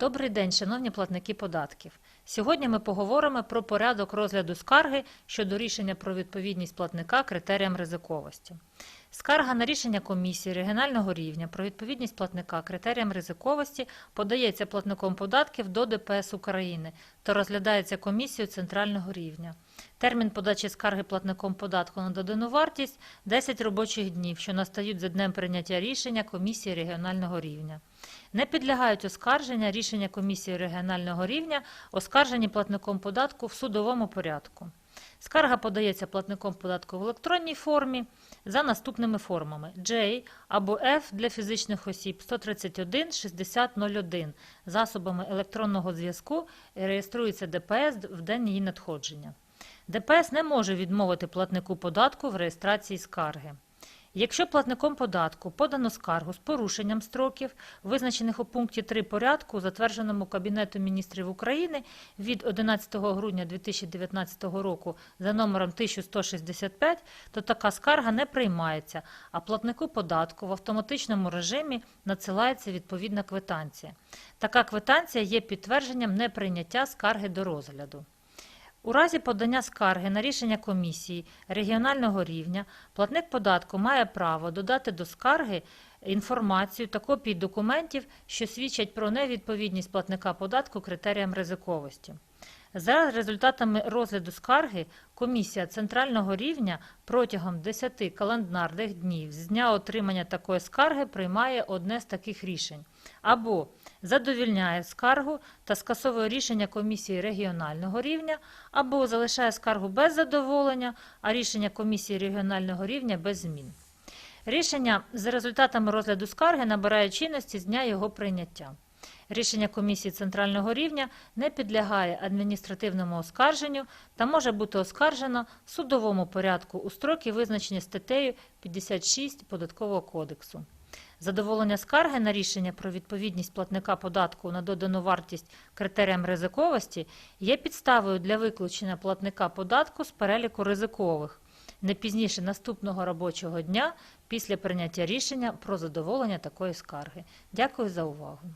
Добрий день, шановні платники податків. Сьогодні ми поговоримо про порядок розгляду скарги щодо рішення про відповідність платника критеріям ризиковості. Скарга на рішення комісії регіонального рівня про відповідність платника критеріям ризиковості подається платником податків до ДПС України та розглядається комісією центрального рівня. Термін подачі скарги платником податку на додану вартість 10 робочих днів, що настають за днем прийняття рішення комісії регіонального рівня. Не підлягають оскарження рішення комісії регіонального рівня, оскаржені платником податку в судовому порядку. Скарга подається платником податку в електронній формі за наступними формами: J або F для фізичних осіб 131 6001 засобами електронного зв'язку і реєструється ДПС в день її надходження. ДПС не може відмовити платнику податку в реєстрації скарги. Якщо платником податку подано скаргу з порушенням строків, визначених у пункті 3 порядку, затвердженому Кабінетом міністрів України від 11 грудня 2019 року за номером 1165, то така скарга не приймається, а платнику податку в автоматичному режимі надсилається відповідна квитанція. Така квитанція є підтвердженням неприйняття скарги до розгляду. У разі подання скарги на рішення комісії регіонального рівня платник податку має право додати до скарги інформацію та копії документів, що свідчать про невідповідність платника податку критеріям ризиковості. За результатами розгляду скарги комісія центрального рівня протягом 10 календарних днів з дня отримання такої скарги приймає одне з таких рішень або задовільняє скаргу та скасовує рішення комісії регіонального рівня, або залишає скаргу без задоволення, а рішення комісії регіонального рівня без змін. Рішення за результатами розгляду скарги набирає чинності з дня його прийняття. Рішення комісії центрального рівня не підлягає адміністративному оскарженню та може бути оскаржено в судовому порядку у строки, визначені статтею 56 Податкового кодексу. Задоволення скарги на рішення про відповідність платника податку на додану вартість критеріям ризиковості є підставою для виключення платника податку з переліку ризикових не пізніше наступного робочого дня після прийняття рішення про задоволення такої скарги. Дякую за увагу.